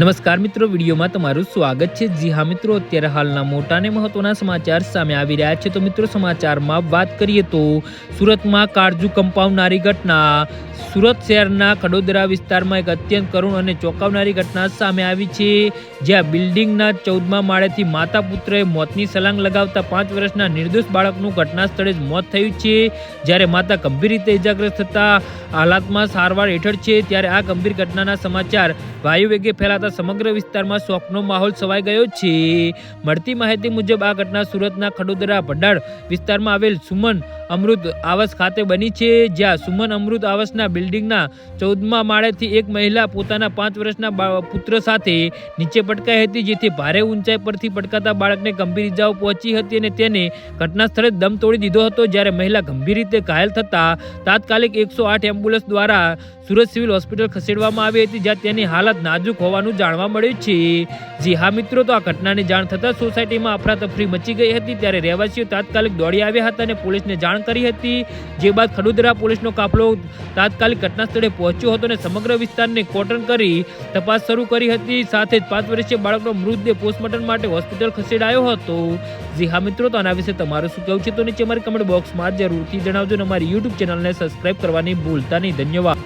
નમસ્કાર મિત્રો, વિડીયોમાં તમારું સ્વાગત છે. જી હા મિત્રો, અત્યારે હાલના મોટા અને મહત્વના સમાચાર સામે આવી રહ્યા છે. તો મિત્રો, સમાચારમાં વાત કરીએ તો સુરતમાં કાળજુ કંપાવનારી ઘટના. સુરત શહેરના ખડોદરા વિસ્તારમાં એક અત્યંત કરુણ અને ચોંકાવનારી ઘટના સામે આવી છે. જ્યાં બિલ્ડિંગના ચૌદમા માળેથી માતા પુત્રએ મોતની સલાંગ લગાવતા પાંચ વર્ષના નિર્દોષ બાળકનું ઘટના સ્થળે જ મોત થયું છે. જ્યારે માતા ગંભીર રીતે ઇજાગ્રસ્ત થતા હાલાતમાં સારવાર હેઠળ છે. ત્યારે આ ગંભીર ઘટનાના સમાચાર વાયુ વેગે ફેલાતા સમગ્ર વિસ્તારમાં શોકનો માહોલ છવાઈ ગયો છે. મળતી માહિતી મુજબ આ ઘટના સુરતના ખડોદરા ભંડાળ વિસ્તારમાં આવેલ સુમન અમૃત આવાસ ખાતે બની છે, જ્યાં સુમન અમૃત આવાસના બિલ્ડિંગના ચૌદમા માળેથી એક મહિલા પોતાના પાંચ વર્ષના પુત્ર સાથે નીચે પટકાઈ હતી, જેથી ભારે ઊંચાઈ પરથી પટકાતા બાળકને ગંભીર ઇજાઓ પહોંચી હતી અને તેને ઘટના સ્થળે દમ તોડી દીધો હતો. જ્યારે મહિલા ગંભીર રીતે ઘાયલ થતા તાત્કાલિક એકસો આઠ એમ્બ્યુલન્સ દ્વારા સુરત સિવિલ હોસ્પિટલ ખસેડવામાં આવી હતી, જ્યાં તેની હાલત નાજુક હોવાનું જાણવા મળ્યું છે. જી હા મિત્રો, તો આ ઘટનાની જાણ થતાં સોસાયટીમાં અફરાતફરી મચી ગઈ હતી ત્યારે રહેવાસીઓ તાત્કાલિક દોડી આવ્યા હતા અને પોલીસને જાણ કરી હતી. જે બાદ ખડુદરા પોલીસનો કાફલો તાત્કાલિક ઘટના સ્થળે પહોંચ્યો હતો અને સમગ્ર વિસ્તારને કોટન કરી તપાસ શરૂ કરી હતી. સાથે જ પાંચ વર્ષીય બાળકનો મૃતદેહ પોસ્ટમોર્ટમ માટે હોસ્પિટલ ખસેડાયો હતો. જી હા મિત્રો, તો આના વિશે તમારું શું કહેવું છે? તો નીચે અમારી કમેન્ટ બોક્સમાં જરૂરથી જણાવજો અને અમારી યુટ્યુબ ચેનલને સબસ્ક્રાઇબ કરવાની ભૂલતા નહીં. ધન્યવાદ.